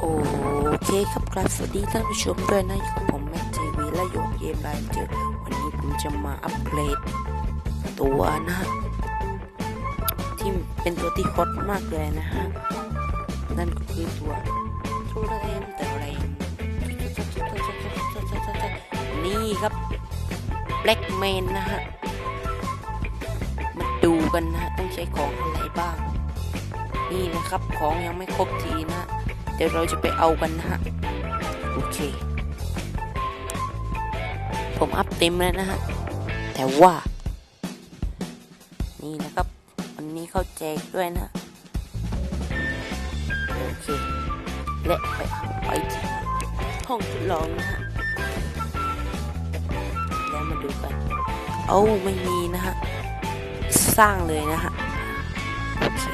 โอเคครับครับสวัสดีท่านผู้ชมด้วยนะอยู่กับผมแม็กทีวีและโยกเยมไลน์เจอวันนี้ผมจะมาอัปเกรดตัวนะฮะที่เป็นตัวที่ฮอตมากเลยนะฮะ นั่นก็คือตัวทูเรนแต่แรนี่ครับแบล็กแมนนะฮะ มาดูกันนะต้องใช้ของอะไรบ้าง นี่นะครับของยังไม่ครบทีนะ เดี๋ยวเราจะไปเอากันนะฮะ โอเค ผมอัพเต็มแล้วนะฮะ แต่ว่า นี่นะครับ วันนี้เข้าแจกด้วยนะ โอเค และไปเอาไปที่ห้องทดลองนะฮะ แล้วมาดูกัน เอ้าไม่มีนะฮะ สร้างเลยนะฮะ โอเค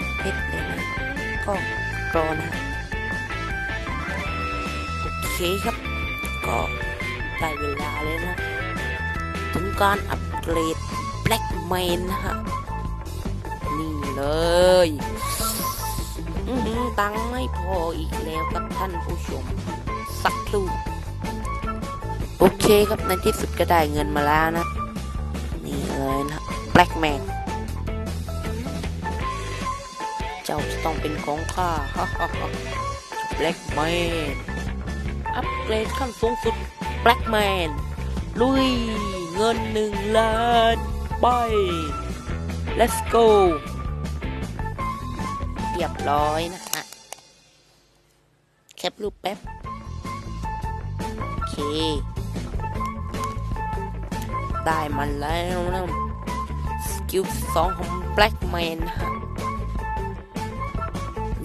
ดเพชรเลยนะก็รอนะโอเคครับ ก็ได้เวลาเลยนะถึงการอัปเกรด Black Man นะฮะนี่เลยอื้อหือตังไม่พออีกแล้วครับท่านผู้ชม สักครู่โอเคครับในที่สุดก็ได้เงินมาแล้วนะ นี่เลยนะ Black Man เจ้าจะต้องเป็นของข้าฮ่าฮ่าฮ่า Black Man อัปเกรดขั้นสูงสุด Black Man ลุยเงินหนึ่งล้านไป let's go เรียบร้อยนะฮะแคปรูปแป๊บ โอเค ได้มาแล้วนะสกิลสองของ Black Man นฮะ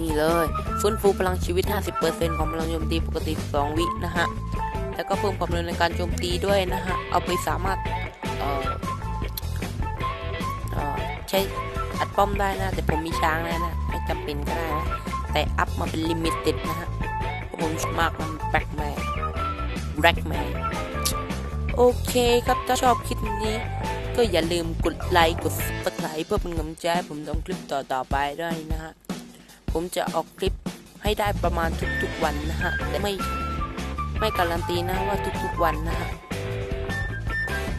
นี่เลยฟื้นฟูพลังชีวิต 50%ของพลังโจมตีปกติ 2 วินะฮะ แล้วก็เพิ่มความเร็วในการโจมตีด้วยนะฮะ เอาไปสามารถเออเออใช้อัดป้อมได้นะ แต่ผมมีช้างแล้วนะ ไม่จำเป็นก็ได้นะ แต่อัพมาเป็นลิมิเต็ดนะฮะ ผมชอบมากมันแบล็กแมนแบล็กแมนโอเคครับถ้าชอบคลิปนี้ก็อย่าลืมกดไลค์กดซับสไครต์เพื่อเป็นกำลังใจให้ผมทำคลิปต่อๆไปด้วยนะฮะ ผมจะออกคลิปให้ได้ประมาณทุกๆวันนะฮะแต่ไม่ไม่การันตีนะว่าทุกๆวันนะฮะ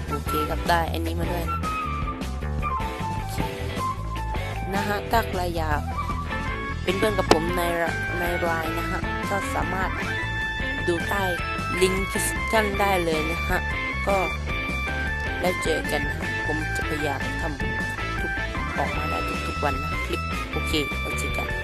โอเคครับได้อันนี้มาด้วยนะนะฮะถ้าใครอยากเป็นเพื่อนกับผมในในไลน์นะฮะก็สามารถดูใต้ลิงก์คิสชั่นได้เลยนะฮะก็แล้วเจอกันนะผมจะพยายามทำทุกออกมาได้ทุกๆวันนะคลิปโอเคไว้เจอกัน